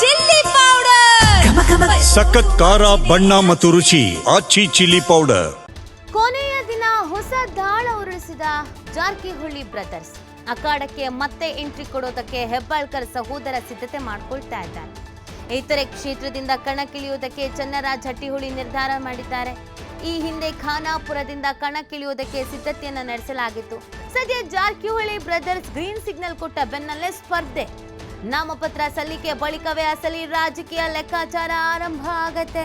Chilli powder. ಸಖತ್ ಖಾರ ಬಣ್ಣ ಮತ್ತು ರುಚಿ ಆಚಿ ಚಿಲ್ಲಿ ಪೌಡರ್. ಕೊನೆಯ ದಿನ ಹೊಸ ದಾಳ ಉರುಳಿಸಿದ ಜಾರಕಿಹೊಳಿ ಬ್ರದರ್ಸ್. ಅಖಾಡಕ್ಕೆ ಮತ್ತೆ ಎಂಟ್ರಿ ಕೊಡೋದಕ್ಕೆ ಹೆಬ್ಬಾಳ್ಕರ್ ಸಹೋದರ ಸಿದ್ಧತೆ ಮಾಡ್ಕೊಳ್ತಾ ಇದ್ದಾರೆ ಇತರೆ ಕ್ಷೇತ್ರದಿಂದ ಕಣಕ್ಕಿಳಿಯುವುದಕ್ಕೆ ಚನ್ನರಾಜ್ ಹಟ್ಟಿಹುಳಿ ನಿರ್ಧಾರ ಮಾಡಿದ್ದಾರೆ. ಈ ಹಿಂದೆ ಖಾನಾಪುರದಿಂದ ಕಣಕ್ಕಿಳಿಯುವುದಕ್ಕೆ ಸಿದ್ಧತೆಯನ್ನು ನಡೆಸಲಾಗಿತ್ತು. ಸದ್ಯ ಜಾರಕಿಹೊಳಿ ಬ್ರದರ್ಸ್ ಗ್ರೀನ್ ಸಿಗ್ನಲ್ ಕೊಟ್ಟ ಬೆನ್ನಲ್ಲೇ ಸ್ಪರ್ಧೆ. ನಾಮಪತ್ರ ಸಲ್ಲಿಕೆ ಬಳಿಕವೇ ಅಸಲಿ ರಾಜಕೀಯ ಲೆಕ್ಕಾಚಾರ ಆರಂಭ ಆಗತ್ತೆ.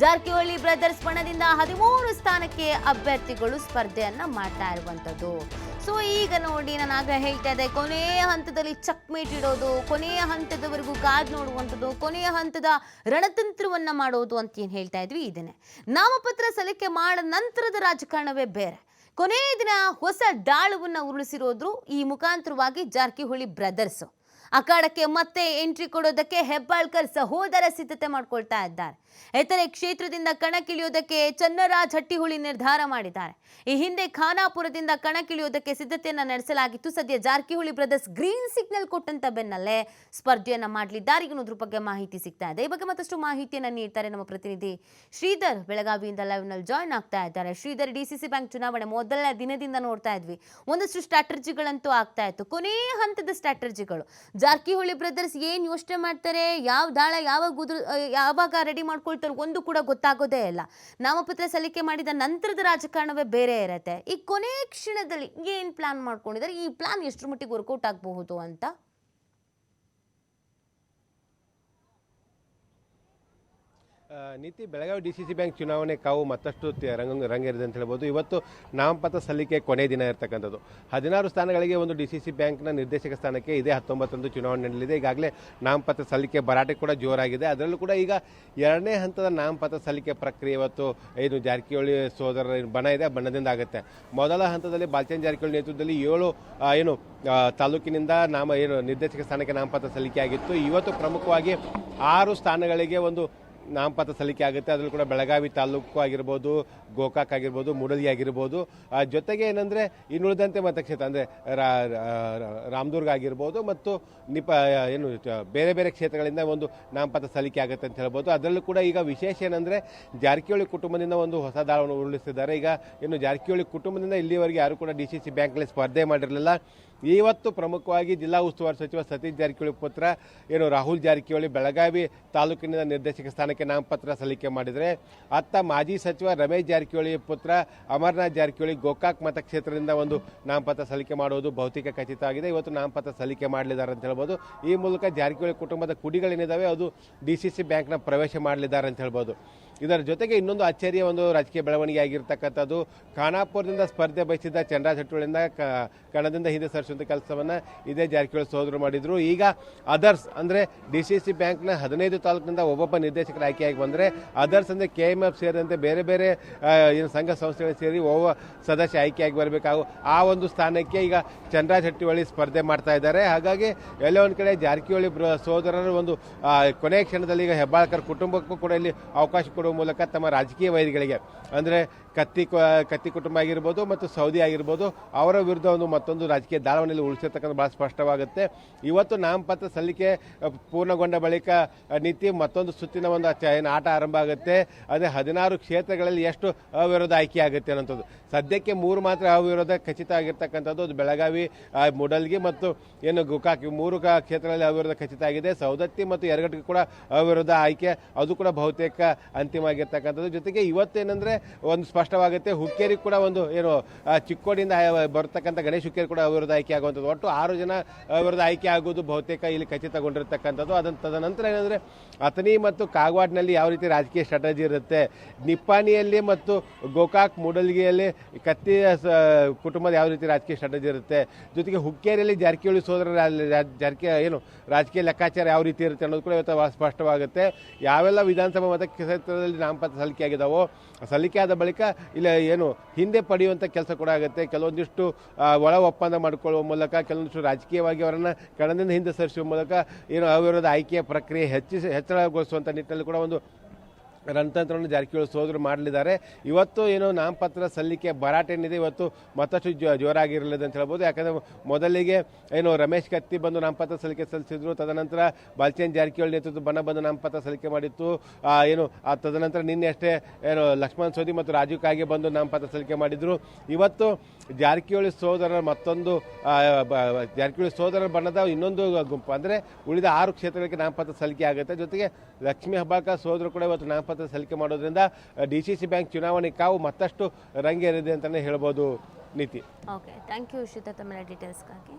ಜಾರಕಿಹೊಳಿ ಬ್ರದರ್ಸ್ ಬಣದಿಂದ ಹದಿಮೂರು ಸ್ಥಾನಕ್ಕೆ ಅಭ್ಯರ್ಥಿಗಳು ಸ್ಪರ್ಧೆಯನ್ನ ಮಾಡ್ತಾ ಇರುವಂತದ್ದು ಸೊ ಈಗ ನೋಡಿ ನಾನು ಆಗ ಹೇಳ್ತಾ ಇದ್ದೆ, ಕೊನೆಯ ಹಂತದಲ್ಲಿ ಚಕ್ಮೇಟ್ ಇಡೋದು, ಕೊನೆಯ ಹಂತದವರೆಗೂ ಕಾದ್ ನೋಡುವಂಥದ್ದು, ಕೊನೆಯ ಹಂತದ ರಣತಂತ್ರವನ್ನ ಮಾಡೋದು ಅಂತ ಏನು ಹೇಳ್ತಾ ಇದ್ವಿ, ಇದನ್ನೇ. ನಾಮಪತ್ರ ಸಲ್ಲಿಕೆ ಮಾಡಿದ ನಂತರದ ರಾಜಕಾರಣವೇ ಬೇರೆ. ಕೊನೆಯ ದಿನ ಹೊಸ ಡಾಳುವನ್ನ ಉರುಳಿಸಿರೋದ್ರು ಈ ಮುಖಾಂತರವಾಗಿ ಜಾರಕಿಹೊಳಿ ಬ್ರದರ್ಸ್. ಅಖಾಡಕ್ಕೆ ಮತ್ತೆ ಎಂಟ್ರಿ ಕೊಡೋದಕ್ಕೆ ಹೆಬ್ಬಾಳ್ಕರ್ ಸಹೋದರ ಸಿದ್ಧತೆ ಮಾಡ್ಕೊಳ್ತಾ ಇದ್ದಾರೆ. ಇತರೆ ಕ್ಷೇತ್ರದಿಂದ ಕಣಕ್ಕಿಳಿಯುವುದಕ್ಕೆ ಚನ್ನರಾಜ್ ಹಟ್ಟಿಹುಳಿ ನಿರ್ಧಾರ ಮಾಡಿದ್ದಾರೆ. ಈ ಹಿಂದೆ ಖಾನಾಪುರದಿಂದ ಕಣಕ್ಕಿಳಿಯುವುದಕ್ಕೆ ಸಿದ್ಧತೆಯನ್ನ ನಡೆಸಲಾಗಿತ್ತು. ಸದ್ಯ ಜಾರಕಿಹೊಳಿ ಬ್ರದರ್ಸ್ ಗ್ರೀನ್ ಸಿಗ್ನಲ್ ಕೊಟ್ಟಂತ ಬೆನ್ನಲ್ಲೇ ಸ್ಪರ್ಧೆಯನ್ನು ಮಾಡಲಿದ್ದಾರೆ. ಅನ್ನೋದ್ರ ಬಗ್ಗೆ ಮಾಹಿತಿ ಸಿಗ್ತಾ ಇದೆ. ಈ ಬಗ್ಗೆ ಮತ್ತಷ್ಟು ಮಾಹಿತಿಯನ್ನ ನೀಡ್ತಾರೆ ನಮ್ಮ ಪ್ರತಿನಿಧಿ ಶ್ರೀಧರ್. ಬೆಳಗಾವಿಯಿಂದ ಲೈವ್ನಲ್ಲಿ ಜಾಯ್ನ್ ಆಗ್ತಾ ಇದ್ದಾರೆ. ಶ್ರೀಧರ್ ಡಿಸಿಸಿ ಬ್ಯಾಂಕ್ ಚುನಾವಣೆ ಮೊದಲನೇ ದಿನದಿಂದ ನೋಡ್ತಾ ಇದ್ವಿ. ಒಂದಷ್ಟು ಸ್ಟ್ರಾಟರ್ಜಿಗಳಂತೂ ಆಗ್ತಾ ಇತ್ತು. ಕೊನೆಯ ಹಂತದ ಸ್ಟ್ರಾಟಜಿಗಳು ಜಾರಕಿಹೊಳಿ ಬ್ರದರ್ಸ್ ಏನ್ ಯೋಚನೆ ಮಾಡ್ತಾರೆ? ಯಾವ ದಾಳ, ಯಾವಾಗ ಯಾವಾಗ ರೆಡಿ ಮಾಡ್ಕೊಳ್ತಾರೆ ಒಂದು ಕೂಡ ಗೊತ್ತಾಗೋದೇ ಇಲ್ಲ. ನಾಮಪತ್ರ ಸಲ್ಲಿಕೆ ಮಾಡಿದ ನಂತರದ ರಾಜಕಾರಣವೇ ಬೇರೆ ಇರತ್ತೆ. ಈ ಕೊನೆ ಕ್ಷಣದಲ್ಲಿ ಏನ್ ಪ್ಲಾನ್ ಮಾಡ್ಕೊಂಡಿದ್ದಾರೆ? ಈ ಪ್ಲಾನ್ ಎಷ್ಟರ ಮಟ್ಟಿಗೆ ವರ್ಕೌಟ್ ಆಗಬಹುದು ಅಂತ? ನೀತಿ Belagavi D C C bank ಚುನಾವಣೆ ಕಾವು ಮತ್ತಷ್ಟು ರಂಗ ರಂಗೇರಿದೆ ಅಂತ ಹೇಳ್ಬೋದು. ಇವತ್ತು ನಾಮಪತ್ರ ಸಲ್ಲಿಕೆ ಕೊನೆ ದಿನ ಇರತಕ್ಕಂಥದ್ದು. ಹದಿನಾರು ಸ್ಥಾನಗಳಿಗೆ ಒಂದು ಡಿ ಸಿ ಸಿ ಬ್ಯಾಂಕ್ನ ನಿರ್ದೇಶಕ ಸ್ಥಾನಕ್ಕೆ ಇದೇ ಹತ್ತೊಂಬತ್ತರಂದು ಚುನಾವಣೆ ನಡೆಯಲಿದೆ ಈಗಾಗಲೇ ನಾಮಪತ್ರ ಸಲ್ಲಿಕೆ ಭರಾಟೆ ಕೂಡ ಜೋರಾಗಿದೆ. ಅದರಲ್ಲೂ ಕೂಡ ಈಗ ಎರಡನೇ ಹಂತದ ನಾಮಪತ್ರ ಸಲ್ಲಿಕೆ ಪ್ರಕ್ರಿಯೆ ಇವತ್ತು ಏನು ಜಾರಕಿಹೊಳಿ ಸೋದರರ ಬಣ ಇದೆ ಬಣ್ಣದಿಂದ ಆಗುತ್ತೆ. ಮೊದಲ ಹಂತದಲ್ಲಿ ಬಾಲ್ಚನ್ ಜಾರಕಿಹೊಳಿ ನೇತೃತ್ವದಲ್ಲಿ ಏಳು ಏನು ತಾಲೂಕಿನಿಂದ ನಾಮ, ಏನು, ನಿರ್ದೇಶಕ ಸ್ಥಾನಕ್ಕೆ ನಾಮಪತ್ರ ಸಲ್ಲಿಕೆ ಆಗಿತ್ತು ಇವತ್ತು ಪ್ರಮುಖವಾಗಿ ಆರು ಸ್ಥಾನಗಳಿಗೆ ಒಂದು ನಾಮಪತ್ರ ಸಲ್ಲಿಕೆ ಆಗುತ್ತೆ. ಅದರಲ್ಲೂ ಕೂಡ ಬೆಳಗಾವಿ ತಾಲೂಕು ಆಗಿರ್ಬೋದು, ಗೋಕಾಕ್ ಆಗಿರ್ಬೋದು, ಮೂಡಲಿ ಆಗಿರ್ಬೋದು. ಜೊತೆಗೆ ಏನಂದ್ರೆ ಇನ್ನುಳಿದಂತೆ ಮತಕ್ಷೇತ್ರ, ಅಂದ್ರೆ ರಾಮದುರ್ಗ ಆಗಿರ್ಬೋದು ಮತ್ತು ನಿಪ ಏನು ಬೇರೆ ಬೇರೆ ಕ್ಷೇತ್ರಗಳಿಂದ ಒಂದು ನಾಮಪತ್ರ ಸಲ್ಲಿಕೆ ಆಗುತ್ತೆ ಅಂತ ಹೇಳ್ಬೋದು. ಅದರಲ್ಲೂ ಕೂಡ ಈಗ ವಿಶೇಷ ಏನಂದ್ರೆ ಜಾರಕಿಹೊಳಿ ಕುಟುಂಬದಿಂದ ಒಂದು ಹೊಸ ದಾಳವನ್ನು ಉರುಳಿಸಿದ್ದಾರೆ. ಈಗ ಇನ್ನು ಜಾರಕಿಹೊಳಿ ಕುಟುಂಬದಿಂದ ಇಲ್ಲಿವರೆಗೆ ಯಾರು ಕೂಡ ಡಿ ಸಿ ಸಿ ಬ್ಯಾಂಕ್ನಲ್ಲಿ ಸ್ಪರ್ಧೆ ಮಾಡಿರಲಿಲ್ಲ. ಇವತ್ತು ಪ್ರಮುಖವಾಗಿ ಜಿಲ್ಲಾ ಉಸ್ತುವಾರಿ ಸಚಿವ ಸತೀಶ್ ಜಾರಕಿಹೊಳಿ ಪುತ್ರ, ಏನು ರಾಹುಲ್ ಜಾರಕಿಹೊಳಿ ಬೆಳಗಾವಿ ತಾಲೂಕಿನಿಂದ ನಿರ್ದೇಶಕ ಸ್ಥಾನಕ್ಕೆ ನಾಮಪತ್ರ ಸಲ್ಲಿಕೆ ಮಾಡಿದರೆ ಅತ್ತ ಮಾಜಿ ಸಚಿವ ರಮೇಶ್ ಜಾರಕಿಹೊಳಿ ಪುತ್ರ ಅಮರ್ನಾಥ್ ಜಾರಕಿಹೊಳಿ ಗೋಕಾಕ್ ಮತಕ್ಷೇತ್ರದಿಂದ ಒಂದು ನಾಮಪತ್ರ ಸಲ್ಲಿಕೆ ಮಾಡುವುದು ಭೌತಿಕ ಖಚಿತ ಆಗಿದೆ. ಇವತ್ತು ನಾಮಪತ್ರ ಸಲ್ಲಿಕೆ ಮಾಡಲಿದ್ದಾರೆ ಅಂತ ಹೇಳ್ಬೋದು. ಈ ಮೂಲಕ ಜಾರಕಿಹೊಳಿ ಕುಟುಂಬದ ಕುಡಿಗಳೇನಿದ್ದಾವೆ ಅದು ಡಿ ಸಿ ಸಿ ಬ್ಯಾಂಕ್ನ ಪ್ರವೇಶ ಮಾಡಲಿದ್ದಾರೆ ಅಂತ ಹೇಳ್ಬೋದು. ಇದರ ಜೊತೆಗೆ ಇನ್ನೊಂದು ಅಚ್ಚರಿಯ ಒಂದು ರಾಜಕೀಯ ಬೆಳವಣಿಗೆ ಆಗಿರ್ತಕ್ಕಂಥದ್ದು. ಖಾನಾಪುರದಿಂದ ಸ್ಪರ್ಧೆ ಬಯಸಿದ್ದ ಚಂದ್ರ ಚಟುವಳಿಯಿಂದ ಕಣದಿಂದ ಹಿಂದೆ ಸರಿಸುವಂಥ ಕೆಲಸವನ್ನ ಇದೇ ಜಾರಕಿಹೊಳಿ ಸೋದರು ಮಾಡಿದ್ರು. ಈಗ ಅದರ್ಸ್ ಅಂದ್ರೆ ಡಿ ಸಿ ಸಿ ಬ್ಯಾಂಕ್ನ ಹದಿನೈದು ತಾಲೂಕಿನಿಂದ ಒಬ್ಬೊಬ್ಬ ನಿರ್ದೇಶಕರ ಆಯ್ಕೆಯಾಗಿ ಬಂದ್ರೆ, ಅದರ್ಸ್ ಅಂದ್ರೆ ಕೆ ಎಂ ಎಫ್ ಸೇರಿದಂತೆ ಬೇರೆ ಬೇರೆ ಏನು ಸಂಘ ಸಂಸ್ಥೆಗಳು ಸೇರಿ ಒಬ್ಬ ಸದಸ್ಯ ಆಯ್ಕೆಯಾಗಿ ಬರಬೇಕಾಗು, ಆ ಒಂದು ಸ್ಥಾನಕ್ಕೆ ಈಗ ಚಂದ್ರ ಹಟ್ಟಿಹೊಳಿ ಸ್ಪರ್ಧೆ ಮಾಡ್ತಾ ಇದ್ದಾರೆ. ಹಾಗಾಗಿ ಎಲ್ಲ ಒಂದು ಕಡೆ ಜಾರಕಿಹೊಳಿ ಸೋದರರು ಒಂದು ಕೊನೆ ಕ್ಷಣದಲ್ಲಿ ಈಗ ಹೆಬ್ಬಾಳ್ಕರ್ ಕುಟುಂಬಕ್ಕೂ ಕೂಡ ಇಲ್ಲಿ ಅವಕಾಶ ಕೊಡುವ ಮೂಲಕ ತಮ್ಮ ರಾಜಕೀಯ ವೈರಿಗಳಿಗೆ ಅಂದ್ರೆ ಕತ್ತಿ ಕತ್ತಿ ಕುಟುಂಬ ಆಗಿರ್ಬೋದು ಮತ್ತು ಸೌದಿ ಆಗಿರ್ಬೋದು, ಅವರ ವಿರುದ್ಧ ಒಂದು ಮತ್ತೊಂದು ರಾಜಕೀಯ ದಾಳವನ್ನೆಲ್ಲಿ ಉಳಿಸಿರ್ತಕ್ಕಂಥ ಭಾಳ ಸ್ಪಷ್ಟವಾಗುತ್ತೆ. ಇವತ್ತು ನಾಮಪತ್ರ ಸಲ್ಲಿಕೆ ಪೂರ್ಣಗೊಂಡ ಬಳಿಕ ನೀತಿ ಮತ್ತೊಂದು ಸುತ್ತಿನ ಒಂದು ಏನು ಆಟ ಆರಂಭ ಆಗುತ್ತೆ. ಅದೇ ಹದಿನಾರು ಕ್ಷೇತ್ರಗಳಲ್ಲಿ ಎಷ್ಟು ಅವಿರೋಧ ಆಯ್ಕೆ ಆಗುತ್ತೆ ಅನ್ನೋಂಥದ್ದು. ಸದ್ಯಕ್ಕೆ ಮೂರು ಮಾತ್ರ ಅವಿರೋಧ ಖಚಿತ ಆಗಿರ್ತಕ್ಕಂಥದ್ದು. ಅದು ಬೆಳಗಾವಿ ಮೂಡಲ್ಗಿ ಮತ್ತು ಏನು ಗುಕಾಕಿ ಮೂರು ಕ್ಷೇತ್ರಗಳಲ್ಲಿ ಅವಿರೋಧ ಖಚಿತ ಆಗಿದೆ. ಸೌದತ್ತಿ ಮತ್ತು ಎರಗಟ್ಟಿಗೆ ಕೂಡ ಅವಿರೋಧ ಆಯ್ಕೆ. ಅದು ಕೂಡ ಬಹುತೇಕ ಅಂತಿಮ ಆಗಿರ್ತಕ್ಕಂಥದ್ದು. ಜೊತೆಗೆ ಇವತ್ತೇನೆಂದರೆ ಒಂದು ಸ್ಪಷ್ಟವಾಗುತ್ತೆ. ಹುಕ್ಕೇರಿ ಕೂಡ ಒಂದು, ಏನು ಚಿಕ್ಕೋಡಿಯಿಂದ ಬರ್ತಕ್ಕಂಥ ಗಣೇಶ್ ಹುಕ್ಕೇರಿ ಕೂಡ ವಿರೋಧ ಆಯ್ಕೆ ಆಗುವಂಥದ್ದು. ಒಟ್ಟು ಆರು ಜನ ವಿರೋಧ ಆಯ್ಕೆ ಆಗೋದು ಬಹುತೇಕ ಇಲ್ಲಿ ಖಚಿತಗೊಂಡಿರ್ತಕ್ಕಂಥದ್ದು ಅದನ್ನು ತದನಂತರ ಏನಂದರೆ, ಅಥಣಿ ಮತ್ತು ಕಾಗವಾಡ್ನಲ್ಲಿ ಯಾವ ರೀತಿ ರಾಜಕೀಯ ಸ್ಟ್ರಾಟಜಿ ಇರುತ್ತೆ? ನಿಪ್ಪಾಣಿಯಲ್ಲಿ ಮತ್ತು ಗೋಕಾಕ್ ಮೂಡಲ್ಗಿಯಲ್ಲಿ ಕತ್ತಿ ಕುಟುಂಬದ ಯಾವ ರೀತಿ ರಾಜಕೀಯ ಸ್ಟ್ರಾಟಜಿ ಇರುತ್ತೆ? ಜೊತೆಗೆ ಹುಕ್ಕೇರಿಯಲ್ಲಿ ಜಾರಕಿಹೊಳಿ ಸೋದರ ಜಾರಕಿ, ಏನು, ರಾಜಕೀಯ ಲೆಕ್ಕಾಚಾರ ಯಾವ ರೀತಿ ಇರುತ್ತೆ ಅನ್ನೋದು ಕೂಡ ಇವತ್ತು ಸ್ಪಷ್ಟವಾಗುತ್ತೆ. ಯಾವೆಲ್ಲ ವಿಧಾನಸಭಾ ಮತಕ್ಷೇತ್ರದಲ್ಲಿ ನಾಮಪತ್ರ ಸಲ್ಲಿಕೆ ಆಗಿದಾವೋ ಸಲ್ಲಿಕೆ ಆದ ಬಳಿಕ ಇಲ್ಲ ಏನು, ಹಿಂದೆ ಪಡೆಯುವಂಥ ಕೆಲಸ ಕೂಡ ಆಗುತ್ತೆ. ಕೆಲವೊಂದಿಷ್ಟು ಒಳ ಒಪ್ಪಂದ ಮಾಡಿಕೊಳ್ಳುವ ಮೂಲಕ, ಕೆಲವೊಂದಿಷ್ಟು ರಾಜಕೀಯವಾಗಿ ಅವರನ್ನು ಕಣದಿಂದ ಹಿಂದೆ ಸರಿಸುವ ಮೂಲಕ, ಏನು ಅವಿರೋಧ ಆಯ್ಕೆಯ ಪ್ರಕ್ರಿಯೆ ಹೆಚ್ಚಿಸಿ ಹೆಚ್ಚಳಗೊಳಿಸುವಂಥ ನಿಟ್ಟಿನಲ್ಲಿ ಕೂಡ ಒಂದು ರಣತಂತ್ರವನ್ನು ಜಾರಕಿಹೊಳಿ ಸೋದರು ಮಾಡಲಿದ್ದಾರೆ. ಇವತ್ತು ಏನು ನಾಮಪತ್ರ ಸಲ್ಲಿಕೆ ಭರಾಟೆ ಏನಿದೆ, ಇವತ್ತು ಮತ್ತಷ್ಟು ಜೋ, ಜೋರಾಗಿರಲಿದೆ ಅಂತ ಹೇಳ್ಬೋದು. ಯಾಕಂದರೆ ಮೊದಲಿಗೆ ಏನು ರಮೇಶ್ ಕತ್ತಿ ಬಂದು ನಾಮಪತ್ರ ಸಲ್ಲಿಕೆ ಸಲ್ಲಿಸಿದ್ರು, ತದನಂತರ ಬಾಲ್ಚಂದ್ ಜಾರಕಿಹೊಳಿ ನೇತೃತ್ವ ಬಣ್ಣ ಬಂದು ನಾಮಪತ್ರ ಸಲ್ಲಿಕೆ ಮಾಡಿತ್ತು. ಏನು, ಆ, ತದನಂತರ ನಿನ್ನೆ ಅಷ್ಟೇ ಏನು ಲಕ್ಷ್ಮಣ್ ಸೋದಿ ಮತ್ತು ರಾಜೀವ್ ಕಾಗೆ ಬಂದು ನಾಮಪತ್ರ ಸಲ್ಲಿಕೆ ಮಾಡಿದ್ರು. ಇವತ್ತು ಜಾರಕಿಹೊಳಿ ಸೋದರರ ಮತ್ತೊಂದು ಜಾರಕಿಹೊಳಿ ಸೋದರರ ಬಣ್ಣದ ಇನ್ನೊಂದು ಗುಂಪು. ಅಂದರೆ ಉಳಿದ ಆರು ಕ್ಷೇತ್ರಗಳಿಗೆ ನಾಮಪತ್ರ ಸಲ್ಲಿಕೆ ಆಗುತ್ತೆ. ಜೊತೆಗೆ ಲಕ್ಷ್ಮೀ ಹಬ್ಬಾಕ ಸೋದರು ಕೂಡ ಇವತ್ತು ನಾಮಪತ್ರ ಸಲ್ಲಿಕೆ ಮಾಡೋದ್ರಿಂದ ಡಿ ಸಿ ಸಿ ಬ್ಯಾಂಕ್ ಚುನಾವಣೆ ಕಾವು ಮತ್ತಷ್ಟು ರಂಗೇರಿದೆ ಅಂತಲೇ ಹೇಳ್ಬೋದು ನೀತಿ. ಓಕೆ ಥ್ಯಾಂಕ್ ಯು ಶ್ವೇತ ತಮ್ಮ ಡೀಟೇಲ್ಸ್ಗಾಗಿ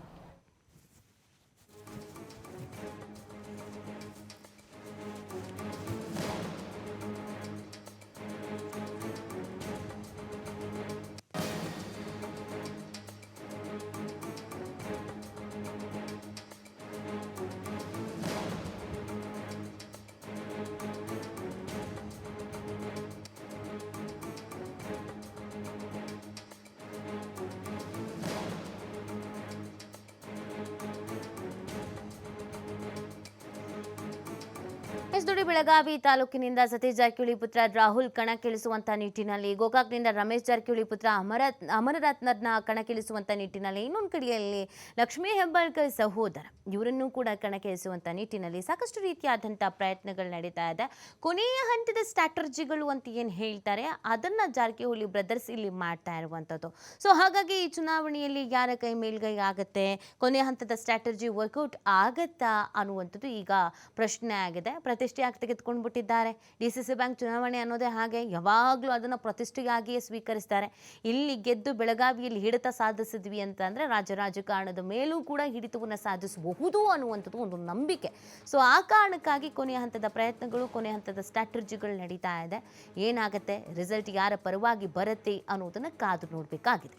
ಎಸ್ ದುಡಿ ಬೆಳಗಾವಿ ತಾಲೂಕಿನಿಂದ ಸತೀಶ್ ಜಾರಕಿಹೊಳಿ ಪುತ್ರ ರಾಹುಲ್ ಕಣಕ್ಕಿಳಿಸುವಂತಹ ನಿಟ್ಟಿನಲ್ಲಿ ಗೋಕಾಕ್ನಿಂದ ರಮೇಶ್ ಜಾರಕಿಹೊಳಿ ಪುತ್ರ ಅಮರ ಅಮರರತ್ನರ್ನ ಕಣಕ್ಕಿಳಿಸುವಂಥ ನಿಟ್ಟಿನಲ್ಲಿ ಇನ್ನೊಂದು ಕಡೆಯಲ್ಲಿ ಲಕ್ಷ್ಮೀ ಹೆಬ್ಬಾಳ್ಕರ್ ಸಹೋದರ. ಇವರನ್ನು ಕೂಡ ಕಣಕ್ಕಿಳಿಸುವಂತಹ ನಿಟ್ಟಿನಲ್ಲಿ ಸಾಕಷ್ಟು ರೀತಿಯಾದಂತಹ ಪ್ರಯತ್ನಗಳು ನಡೀತಾ ಇದೆ. ಕೊನೆಯ ಹಂತದ ಸ್ಟ್ರಾಟರ್ಜಿಗಳು ಅಂತ ಏನು ಹೇಳ್ತಾರೆ, ಅದನ್ನ ಜಾರಕಿಹೊಳಿ ಬ್ರದರ್ಸ್ ಇಲ್ಲಿ ಮಾಡ್ತಾ ಇರುವಂಥದ್ದು ಸೊ ಹಾಗಾಗಿ ಈ ಚುನಾವಣೆಯಲ್ಲಿ ಯಾರ ಕೈ ಮೇಲ್ಗೈ ಆಗುತ್ತೆ, ಕೊನೆಯ ಹಂತದ ಸ್ಟ್ರಾಟರ್ಜಿ ವರ್ಕೌಟ್ ಆಗತ್ತಾ ಅನ್ನುವಂಥದ್ದು ಈಗ ಪ್ರಶ್ನೆ ಆಗಿದೆ. ಪ್ರತಿಷ್ಠೆಯಾಗಿ ತೆಗೆದುಕೊಂಡು ಬಿಟ್ಟಿದ್ದಾರೆ ಡಿ ಸಿ ಸಿ ಬ್ಯಾಂಕ್ ಚುನಾವಣೆ ಅನ್ನೋದೇ ಹಾಗೆ ಯಾವಾಗಲೂ ಅದನ್ನು ಪ್ರತಿಷ್ಠೆಗಾಗಿಯೇ ಸ್ವೀಕರಿಸ್ತಾರೆ. ಇಲ್ಲಿ ಗೆದ್ದು ಬೆಳಗಾವಿಯಲ್ಲಿ ಹಿಡಿತ ಸಾಧಿಸಿದ್ವಿ ಅಂತಂದರೆ ರಾಜ್ಯ ರಾಜಕಾರಣದ ಮೇಲೂ ಕೂಡ ಹಿಡಿತವನ್ನು ಸಾಧಿಸಬಹುದು ಅನ್ನುವಂಥದ್ದು ಒಂದು ನಂಬಿಕೆ. ಸೊ ಆ ಕಾರಣಕ್ಕಾಗಿ ಕೊನೆಯ ಹಂತದ ಪ್ರಯತ್ನಗಳು, ಕೊನೆಯ ಹಂತದ ಸ್ಟ್ರಾಟಜಿಗಳು ನಡೀತಾ ಇದೆ. ಏನಾಗುತ್ತೆ? ರಿಸಲ್ಟ್ ಯಾರ ಪರವಾಗಿ ಬರುತ್ತೆ ಅನ್ನೋದನ್ನು ಕಾದು ನೋಡಬೇಕಾಗಿದೆ.